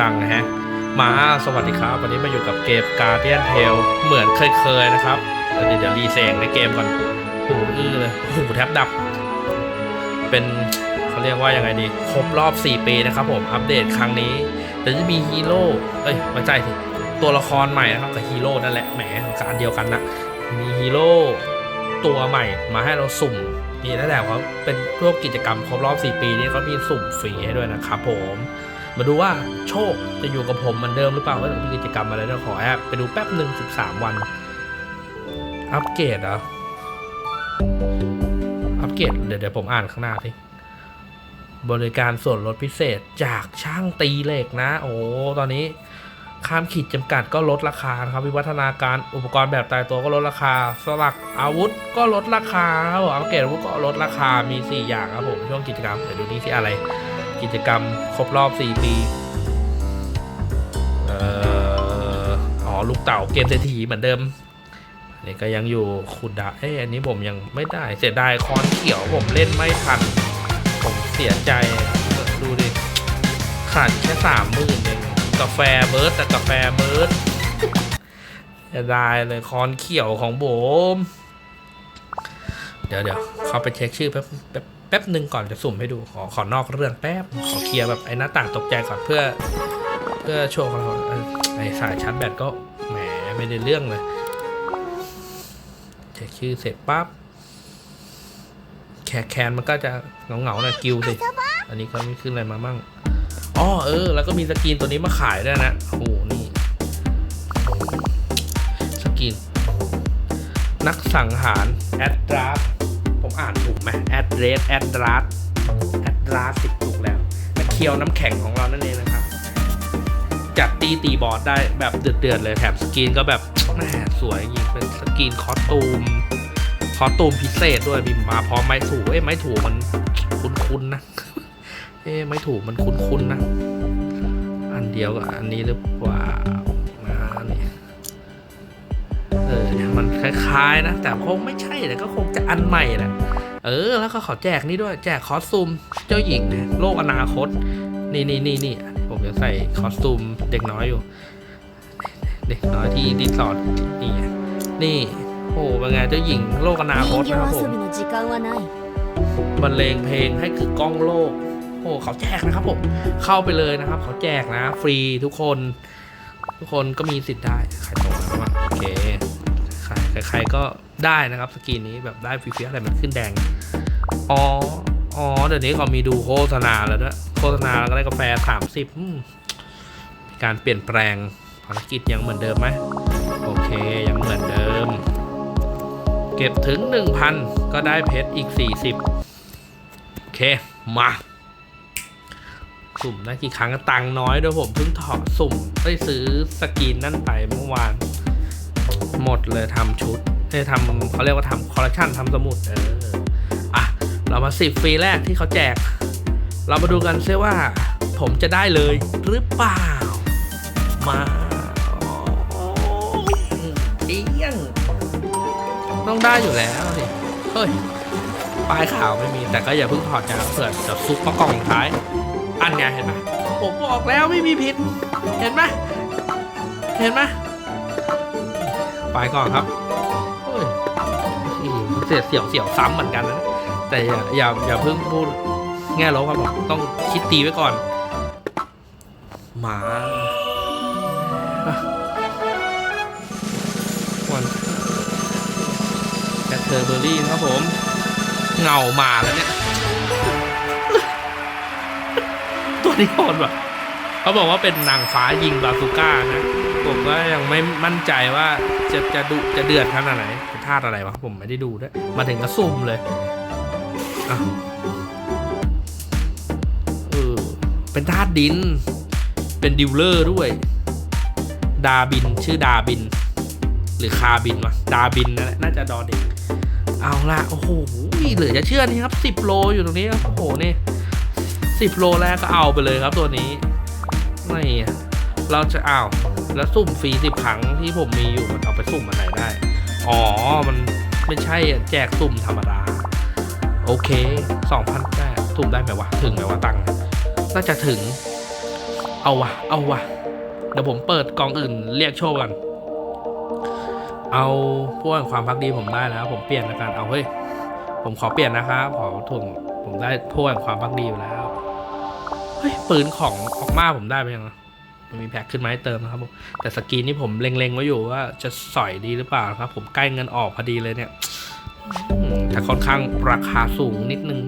บังนะฮะมาสวัสดีครับ วันนี้มาอยู่กับเกม Guardian Tale เหมือนเคยๆนะครับ เดี๋ยวเดี๋ยวรีเซงในเกมก่อนโอ้โหอื้อเลยโอ้โหแทบดับ เป็นเขาเรียกว่ายังไงดี ครบรอบ 4 ปีนะครับผม อัปเดตครั้งนี้ เดี๋ยวจะมีฮีโร่เอ้ยไม่ใช่สิตัวละครใหม่นะครับกับฮีโร่นั่นแหละแหมการเดียวกันนะมีฮีโร่ตัวใหม่มาให้เราสุ่มนี่นั่นแหละเขาเป็นพวกกิจกรรมครบรอบ 4 ปีนี้เขามีสุ่มฟรีให้ด้วยนะครับผม มาดูว่าโชคจะอยู่กับผมเหมือนเดิมหรือเปล่าว่าจะมีกิจกรรมอะไรด้วยขอแอบไปดูแป๊บหนึ่ง13 วัน อัปเกรดเหรออัปเกรดเดี๋ยวเดี๋ยวผมอ่านข้างหน้าสิบริการส่วนลดพิเศษจากช่างตีเหล็กนะ โอ้ตอนนี้ข้ามขีดจำกัดก็ลดราคาครับ วิวัฒนาการอุปกรณ์แบบตายตัวก็ลดราคา สลักอาวุธก็ลดราคาครับผมอัปเกรดอาวุธก็ลดราคามี 4 อย่างครับผมช่วงกิจกรรมเดี๋ยวดูนี่ที่อะไร กิจกรรมครบรอบ 4 ปี เอ่อ อ๋อ ลูกเต่าเกมเศรษฐีเหมือนเดิมนนี้ก็ยังอยู่ขุดดาเอ้ยอันนี้ผมยังไม่ได้ เสียดายคอนเขียวผมเล่นไม่ทัน ผมเสียใจ ดูดิ ขาดแค่สามหมื่นเองกาแฟเบิร์ดแต่กาแฟเบิร์ดเสียดายเลยคอนเขียวของผม เดี๋ยวเดี๋ยวเข้าไปเช็คชื่อแป๊บแป๊บ แป๊บหนึ่งก่อนจะสุ่มให้ดู ขอขอนอกเรื่องแป๊บ ขอเคลียร์แบบไอ้หน้าต่างตกใจก่อนเพื่อ เพื่อโชว์ของเราไอ้สายชาร์จแบตก็แหมไม่ได้เรื่องเลยเช็คชื่อเสร็จปั๊บแคแคนมันก็จะเงาเงาๆหน่อยกิวสิ อันนี้ก็ไม่ขึ้นอะไรมามั่งอ๋อเออ แล้วก็มีสกรีนตัวนี้มาขายด้วยนะโอ้โหนี่สกรีนนักสังหารแอดดราฟ อ่านถูกไหมแอดเรสแอดดราฟแอดดราฟสิถูกแล้วนักเคียวน้ำแข็งของเรานั่นเองนะครับ จัดตีตีบอร์ดได้แบบเดือดๆเลยแถมสกรีนก็แบบแหมสวยจริงเป็นสกรีนคอสตูมคอสตูมพิเศษด้วยบิมมาพร้อมไม้ถูเอ้ยไม้ถูมันคุ้นๆนะเอ้ยไม้ถูมันคุ้นๆนะ อันเดียวกับอันนี้หรือเปล่า มันคล้ายๆนะ แต่คงไม่ใช่แต่ก็คงจะอันใหม่แหละเออ แล้วก็ขอแจกนี่ด้วยแจกคอสตูมเจ้าหญิงโลกอนาคต นี่นี่นี่นี่ผมจะใส่คอสตูมเด็กน้อยอยู่ เด็กน้อยที่ดิสอดนี่นี่โอ้เป็นไงเจ้าหญิงโลกอนาคตนะครับผมบรรเลงเพลงให้คือกล้องโลก โอ้เขาแจกนะครับผมเข้าไปเลยนะครับ เขาแจกนะ ฟรีทุกคน ทุกคนก็มีสิทธิ์ได้ใครตกนะโอเค ใครๆก็ได้นะครับสกรีนนี้แบบได้ฟรีๆอะไรมันขึ้นแดง อ๋อ อ๋อ เดี๋ยวนี้เขามีดูโฆษณาแล้วด้วยโฆษณาแล้วก็ได้กาแฟสามสิบการเปลี่ยนแปลงภารกิจยังเหมือนเดิมไหมโอเคยังเหมือนเดิม เก็บถึง 1,000 ก็ได้เพชรอีก 40 โอเค มาสุ่มได้กี่ครั้งตังน้อยด้วยผมเพิ่งถอดสุ่มได้ซื้อสกรีนนั่นไปเมื่อวาน หมดเลยทำชุดได้ทำเขาเรียกว่าทำคอลเลคชันทำสมุดเอออะ เรามาสิบฟรีแรกที่เขาแจก เรามาดูกันซิว่า ผมจะได้เลยหรือเปล่า มาเอี้ยงต้องได้อยู่แล้วสิเฮ้ยปลายขาวไม่มีแต่ก็อย่าเพิ่งถอดจากเผื่อจะซุกมากล่องท้าย อันไงเห็นไหมผมบอกแล้วไม่มีผิด เห็นไหมเห็นไหม ไปก่อนครับเสียเสียวเสียวซ้ำเหมือนกันนะแต่อย่าอย่าอย่าเพิ่งพูดแง่ลบครับผมต้องคิดตีไว้ก่อน หมาวันแคทเทอร์เบอรี่ครับผม เงามาแล้วเนี่ย ตัวนี้โคตรแบบเขาบอกว่าเป็นนางฟ้ายิงบาซูก้านะ ผมก็ยังไม่มั่นใจว่าจะจะดุจะเดือดขนาดไหนเป็นธาตุอะไรวะ ผมไม่ได้ดูด้วย มาถึงก็ซุ่มเลยอ้าวเออเป็นธาตุดิน เป็นดิวเลอร์ด้วย ดาบินชื่อดาบิน หรือคาบินวะดาบินนั่นแหละน่าจะดอเด็กเอาละโอ้โหเหลือจะเชื่อนี่ครับสิบโลอยู่ตรงนี้ครับโอ้โหนี่สิบโลแรกก็เอาไปเลยครับตัวนี้นี่เราจะเอาว แล้วสุ่มฟรีสิบครั้งที่ผมมีอยู่มันเอาไปสุ่มอันไหนได้ อ๋อ มันไม่ใช่แจกสุ่มธรรมดา โอเคสองพันแปดสุ่มได้ไหมวะ ถึงไหมวะตังค์น่าจะถึง เอาวะ เอาวะ เดี๋ยวผมเปิดกองอื่นเรียกโชคก่อนเอาพวกความพักดีผมได้แล้ว ผมเปลี่ยนแล้วกัน เอาเฮ้ย ผมขอเปลี่ยนนะครับขอถ่วงผมได้พวกความพักดีอยู่แล้ว เฮ้ยปืนของออกมาผมได้ไปยังอะ มีแพ็คขึ้นมาให้เติมนะครับผมแต่สกีนนี่ผมเล็งๆไว้อยู่ว่าจะสอยดีหรือเปล่าครับ ผมใกล้เงินออกพอดีเลยเนี่ยแต่ค่อนข้างราคาสูงนิดนึง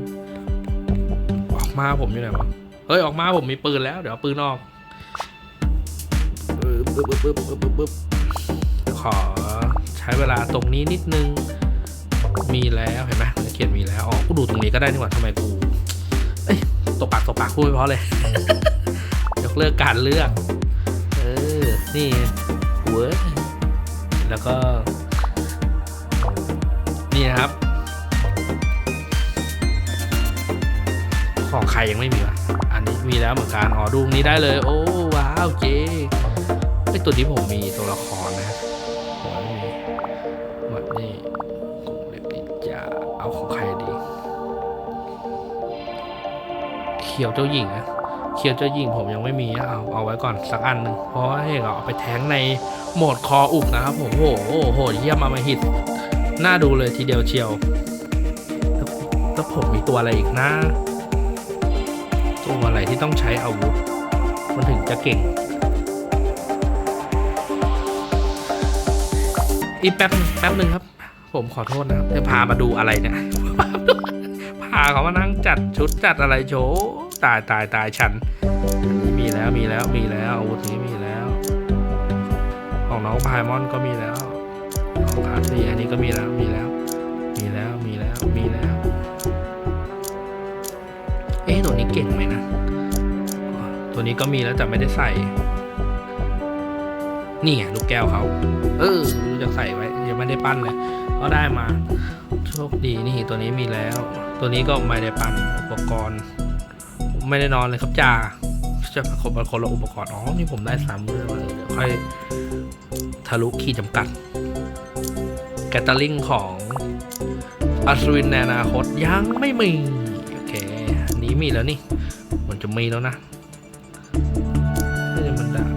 ออกมาผมอยู่ไหนวะเฮ้ยออกมาผมมีปืนแล้ว เดี๋ยวเอาปืนออกขอใช้เวลาตรงนี้นิดนึง มีแล้วเห็นไหมมันเขียนมีแล้วอ๋อกูดูตรงนี้ก็ได้นี่หว่าทำไมกูตบปากตบปากพูดไม่เพราะเลย ยกเลิกการเลือก นี่เวิร์ดแล้วก็ นี่นะครับ ของใครยังไม่มีวะอันนี้มีแล้วเหมือนกันอ๋อดูงนี้ได้เลย โอ้ว้าวเจ๊ไอตัวนี้ผมมีตัวละครนะครับผมไม่มีหมดนี่กลุ่มเล็บนินจาเอาของใครดี เขียวเจ้าหญิงอะ เขียวเจ้าหญิงผมยังไม่มีเอาเอาไว้ก่อนสักอันหนึ่งเพราะว่าเฮ้เอาไปแทงในโหมดคออุบนะครับผมโอ้โหโหเยี่ยมมามาฮิตน่าดูเลยทีเดียวเชียวแล้วผมมีตัวอะไรอีกนะตัวอะไรที่ต้องใช้อาวุธ มันถึงจะเก่ง อีแป๊บนึงแป๊บหนึ่งครับ ผมขอโทษนะครับจะพามาดูอะไรเนี่ยพาเขามานั่งจัดชุดจัดอะไรโชว์ ตายตายตายฉันอันนี้มีแล้วมีแล้วมีแล้วอาวุธนี้มีแล้ว ของน้องพายมอนก็มีแล้วของคาซีอันนี้ก็มีแล้วมีแล้ว มีแล้วมีแล้วมีแล้ว เอ๊ะตัวนี้เก่งไหมนะ ตัวนี้ก็มีแล้วแต่ไม่ได้ใส่ นี่ไงลูกแก้วเขาเออรู้จะใส่ไว้ยังไม่ได้ปั้นเลยก็ได้มาโชคดีนี่ตัวนี้มีแล้ว ตัวนี้ก็ไม่ได้ปั้นอุปกรณ์ ไม่ได้นอนเลยครับจ่าจะคนละคนละอุปกรณ์ อ๋อ นี่ผมได้สามเมื่อแล้วเดี๋ยวค่อยทะลุขีดจำกัด แกตลิงของอัศวินในอนาคตยังไม่มี โอเค อันนี้มีแล้วนี่ มันจะมีแล้วนะมันดาบ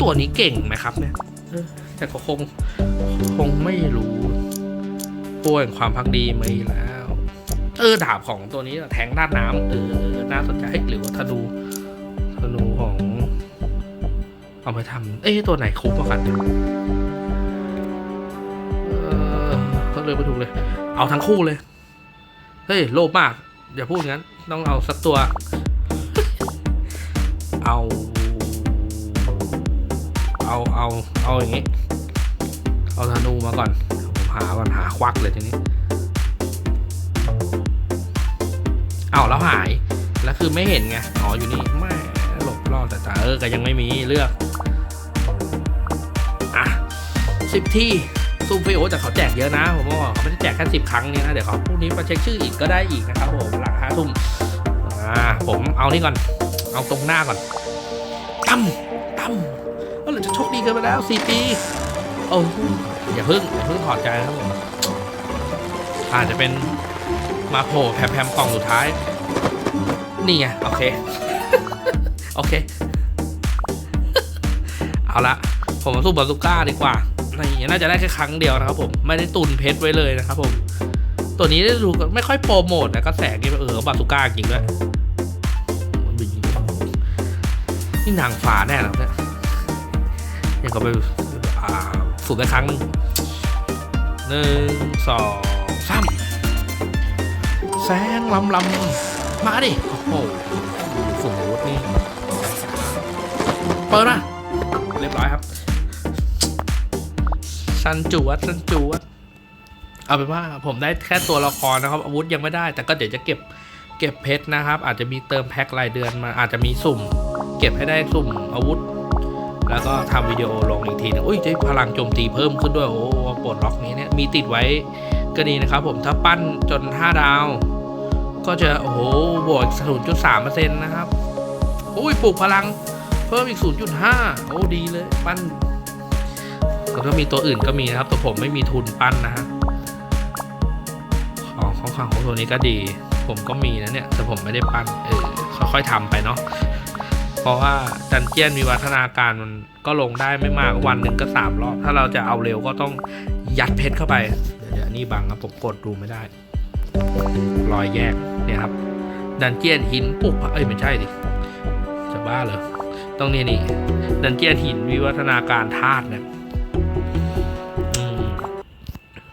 ตัวนี้เก่งไหมครับเนี่ยแต่ก็คง คงไม่รู้ป่วยความพักดีไม่แล้ว เออดาบของตัวนี้แทงด้านน้ำเออน่าสนใจหรือว่าธนูธนูของ เอาไปทำเอ้ตัวไหนคุ้มกว่ากันเนี่ยเออก็เลยไม่ถูกเลย เอาทั้งคู่เลย เฮ้ย โลภมาก อย่าพูดงั้น ต้องเอาสักตัว เอา เอาเอาเอาอย่างงี้ เอาธนูมาก่อน ผมหาก่อนหาควักเลยทีนี้ แล้วหาย แล้วคือไม่เห็นไง อ๋ออยู่นี่แม่หลบรอดแต่ตาเออก็ยังไม่มีเลือก อะสิบที่ซูมฟิโอแต่เขาแจกเยอะนะ ผมบอกเขาไม่ได้แจกแค่สิบครั้งเนี้นะ เดี๋ยวเขาพรุ่งนี้มาเช็คชื่ออีกก็ได้อีกนะครับผมหลังห้าทุ่มอ่าผมเอานี่ก่อน เอาตรงหน้าก่อนตั้มตั้มก็เลยจะโชคดีกินไปแล้วสี่ปีโอ้อย่าเพิ่งอย่าเพิ่งถอดใจนะครับผมอาจจะเป็นมาโผล่แพมๆกล่องสุดท้าย นี่ไง โอเค โอเค เอาละผมมาสู้บาซูก้าดีกว่านี่น่าจะได้แค่ครั้งเดียวนะครับผม ไม่ได้ตุนเพชรไว้เลยนะครับผม ตัวนี้ได้ดูไม่ค่อยโปรโมทแต่กระแสกเออบาซูก้าจริงด้วยนี่นางฟ้าแน่แล้วเนี่ยยังก็ไปฝึกไปครั้งหนึ่งหนึ่งสองสามแสงลำลำ มาดิ โอ้โหฝุ่นรถนี่ เปิดนะเรียบร้อยครับสันจวดสันจวด เอาเป็นว่าผมได้แค่ตัวละครนะครับ อาวุธยังไม่ได้ แต่ก็เดี๋ยวจะเก็บเก็บเพชรนะครับ อาจจะมีเติมแพ็ครายเดือนมาอาจจะมีสุ่ม เก็บให้ได้สุ่มอาวุธ แล้วก็ทำวิดีโอลงอีกทีนึงอุ้ยได้พลังโจมตีเพิ่มขึ้นด้วย โอ้ปลดล็อกนี้เนี่ยมีติดไว้ก็ดีนะครับผมถ้าปั้นจน 5 ดาว ก็จะโอ้โหบวก0.3%นะครับอุ้ยปลูกพลังเพิ่มอีก 0.5 โอ้ดีเลย ปั้นแล้วก็มีตัวอื่นก็มีนะครับ ตัวผมไม่มีทุนปั้นนะฮะของของของของตัวนี้ก็ดี ผมก็มีนะเนี่ย แต่ผมไม่ได้ปั้นเออค่อยๆทำไปเนาะเพราะว่าดันเจียนมีวัฒนาการมันก็ลงได้ไม่มากวันหนึ่งก็สามรอบ ถ้าเราจะเอาเร็วก็ต้องยัดเพชรเข้าไป เดี๋ยวนนี้บังครับผมกดดูไม่ได้ รอยแยกเนี่ยครับ ดันเจียนหินปุกเอ้ยไม่ใช่ดิจะบ้าเหรอต้องนี่นี่ดันเจียนหินวิวัฒนาการธาตุเนี่ยอืม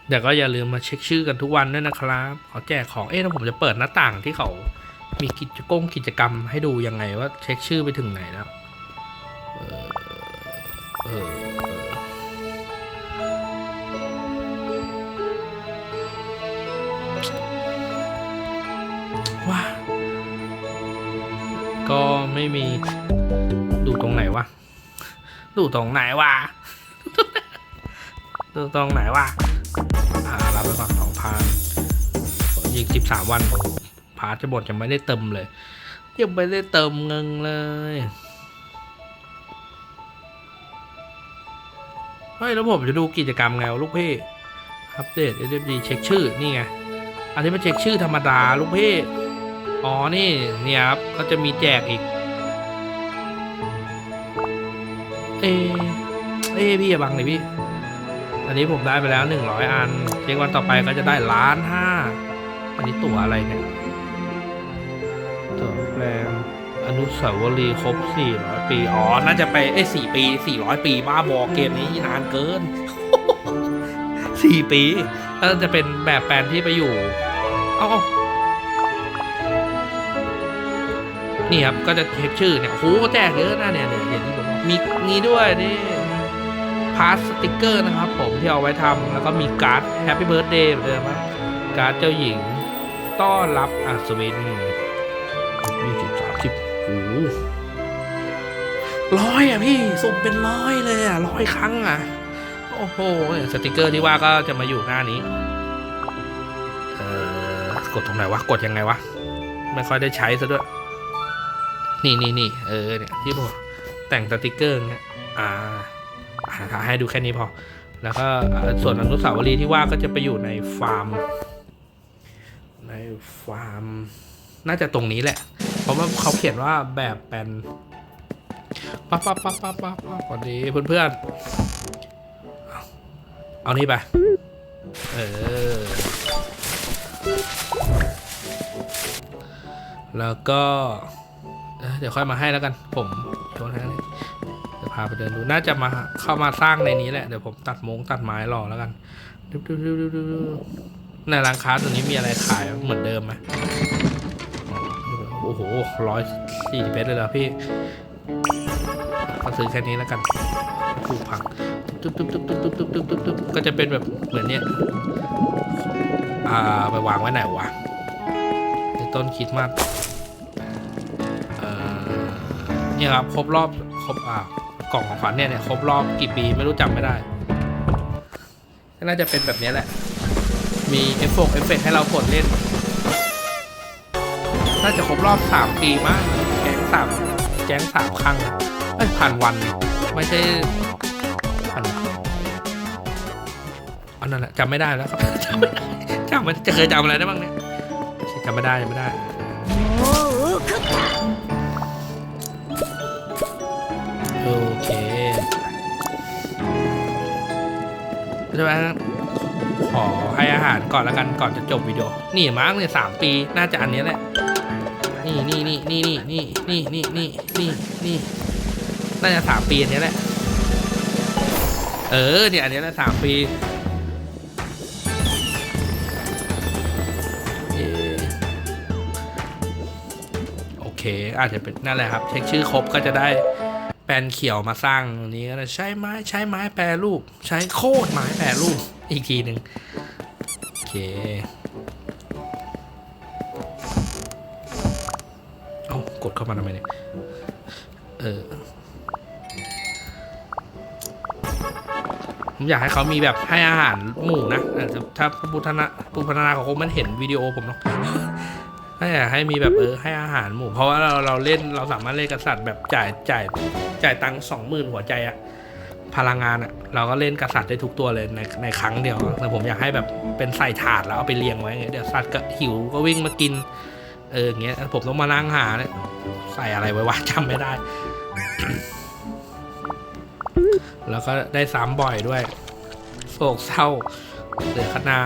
เดี๋ยวก็อย่าลืมมาเช็คชื่อกันทุกวันด้วยนะครับขาแจกของเอ๊ะแล้วผมจะเปิดหน้าต่างที่เขามีกิจกรรมกิจกรรมให้ดูยังไงว่าเช็คชื่อไปถึงไหนแล้ว เออเออ ว้าก็ไม่มีดูตรงไหนวะดูตรงไหนวะดูตรงไหนวะอ่ารับไปก่อนสองพันยิงสิบสามวันพาร์ทจะหมดยังไม่ได้เติมเลย ยังไม่ได้เติมเงินเลยเฮ้ยแล้วผมจะดูกิจกรรมไงลูกพี่ อัปเดต SFD เช็คชื่อ นี่ไง อันนี้มันเช็คชื่อธรรมดาลูกพี่อ๋อนี่เนี่ยครับก็จะมีแจกอีก เอเอพี่อย่าบังเลยพี่ อันนี้ผมได้ไปแล้วหนึ่งร้อยอันเช็ควันต่อไปก็จะได้ล้านห้าอันนี้ตั๋วอะไรเนี่ยตั๋วแปลงอนุสาวรีย์ครบสี่ร้อยปี อ๋อ น่าจะไปเอ้สี่ปีสี่ร้อยปี บ้าบอเกมนี้นานเกินสี่ปีแล้วจะเป็นแบบแปลนที่ไปอยู่ เอานี่ครับ ก็จะเช็คชื่อเนี่ยโอ้โหแจกเยอะนะเนี่ยเนี่ยอย่างที่ผมบอกมีนี้ด้วยนี่พาสสติกเกอร์นะครับ ผมที่เอาไว้ทำแล้วก็มีการ์ดแฮปปี้เบิร์ดเดย์เหมือนเดิมครับการ์ดเจ้าหญิงต้อนรับอัศวินยี่สิบสามสิบโอ้โหร้อยอะพี่สุ่มเป็นร้อยเลยอะร้อยครั้งอะ โอ้โหสติกเกอร์ที่ว่าก็จะมาอยู่หน้านี้ กดตรงไหนวะ กดยังไงวะ ไม่ค่อยได้ใช้ซะด้วย นี่นี่นี่เออเนี่ยที่บอกแต่งสติกเกอร์เนี่ยอ่าให้ดูแค่นี้พอ แล้วก็อ่าส่วนอนุสาวรีย์ที่ว่าก็จะไปอยู่ในฟาร์ม ในฟาร์ม น่าจะตรงนี้แหละ เพราะว่าเขาเขียนว่าแบบเป็นปั๊บปั๊บปั๊บปั๊บปั๊บปั๊บสวัสดีเพื่อนๆ เอาเอานี่ไป เออ แล้วก็ เดี๋ยวค่อยมาให้แล้วกัน ผมโยนให้เลยจะพาไปเดินดู น่าจะมาเข้ามาสร้างในนี้แหละ เดี๋ยวผมตัดมงตัดไม้รอแล้วกันในร้านค้าตัวนี้มีอะไรขายเหมือนเดิมไหมโอ้โหร้อยสี่สิบเอ็เลยเหรอพี่ก็ซื้อแค่นี้แล้วกันปลูกผักตุ๊บตุ๊บตุ๊บตุ๊บตุ๊บตุ๊บตุ๊บก็จะเป็นแบบเหมือนเนี้ย อ่าไปวางไว้ไหนวะในต้นคิดมากเอ่อเนี่ยครับครบรอบครบอ่ากล่องของขวัญเนี่ยเนี่ยครบรอบกี่ปีไม่รู้จำไม่ได้ น่าจะเป็นแบบนี้แหละ มีเอฟเฟกเอฟเฟกให้เรากดเล่น น่าจะครบรอบสามปีมั้งแก๊งสามแก๊งสามครั้งอะเอ้ยผ่านวัน ไม่ใช่ผ่านอันนั้นแหละจำไม่ได้แล้วครับจำไม่ได้ำไม่จะเคยจำอะไรได้บ้างเนี่ยจำไม่ได้จำไม่ได้โอเคใช่ไหมขอให้อาหารก่อนแล้วกันก่อนจะจบวิดีโอ นี่มั้งเนี่ยสามปีน่าจะอันนี้แหละนี่นี่นี่นี่นี่นี่นี่นี่นี่นี่นี่น่าจะสามปีอันนี้แหละ เออเนี่ยอันนี้แหละสามปี อเคอาจจะเป็นนั่นแหละครับ เช็คชื่อครบก็จะได้แปลนเขียวมาสร้างนี้ก็ใช้ไม้ใช้ไม้แปรรูป ใช้โคตรไม้แปรรูปอีกทีหนึ่งโอเคเอากดเข้ามาทำไมเนี่ยเออผมอยากให้เขามีแบบให้อาหารหมูนะแต่ถ้าผู้พัฒนาผู้พัฒนาเขาคงไม่เห็นวิดีโอผมหรอก ให้ให้มีแบบเออให้อาหารหมูเพราะว่าเราเราเล่นเราสามารถเล่นกษัตริย์แบบจ่ายจ่ายจ่ายตังค์สองหมื่นหัวใจอะพลังงานอะเราก็เล่นกษัตริย์ได้ทุกตัวเลยในในครั้งเดียวแต่ผมอยากให้แบบเป็นใส่ถาดแล้วเอาไปเรียงไว้ไงเดี๋ยวสัตว์ก็หิวก็วิ่งมากิน เอออย่างเงี้ยผมต้องมานั่งหาเนี่ยใส่อะไรไว้วะจำไม่ได้ แล้วก็ได้ซ้ำบ่อยด้วยโศกเศร้าเหลือคณา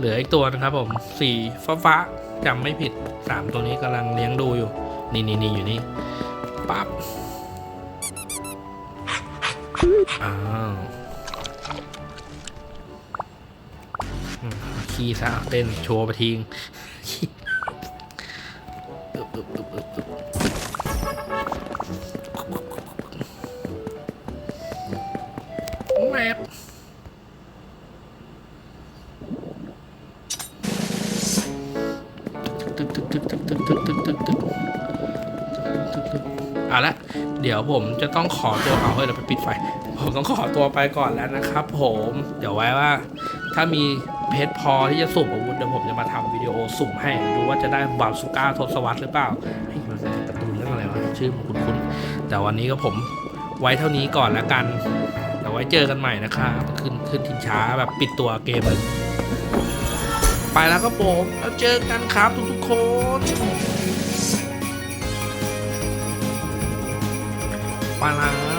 เหลืออีกตัวนะครับผมสีฟ้าฟ้าจำไม่ผิดสามตัวนี้กำลังเลี้ยงดูอยู่ นี่นี่นี่อยู่นี่ปั๊บอ้าวขี้ซะเต้นโชว์ไปทิ้ง ยวผมจะต้องขอตัวเอาเฮ้ยเราไปปิดไฟ ผมต้องขอตัวไปก่อนแล้วนะครับ ผมเดี๋ยวไว้ว่า ถ้ามีเพชรพอที่จะสุ่มอาวุธเดี๋ยวผมจะมาทำวิดีโอสุ่มให้ดูว่าจะได้บาสุก้าทศวรรษหรือเปล่าเฮ้มันเป็นการ์ตูนเรื่องอะไรวะชื่อมันคุ้นๆแต่วันนี้ก็ผมไว้เท่านี้ก่อนแล้วกันเดี๋ยวไว้เจอกันใหม่นะครับขึ้นขึ้นทิ้งช้าแบบปิดตัวเกมเลยไปแล้วครับผมแล้วเจอกันครับทุกๆคน 欢啦。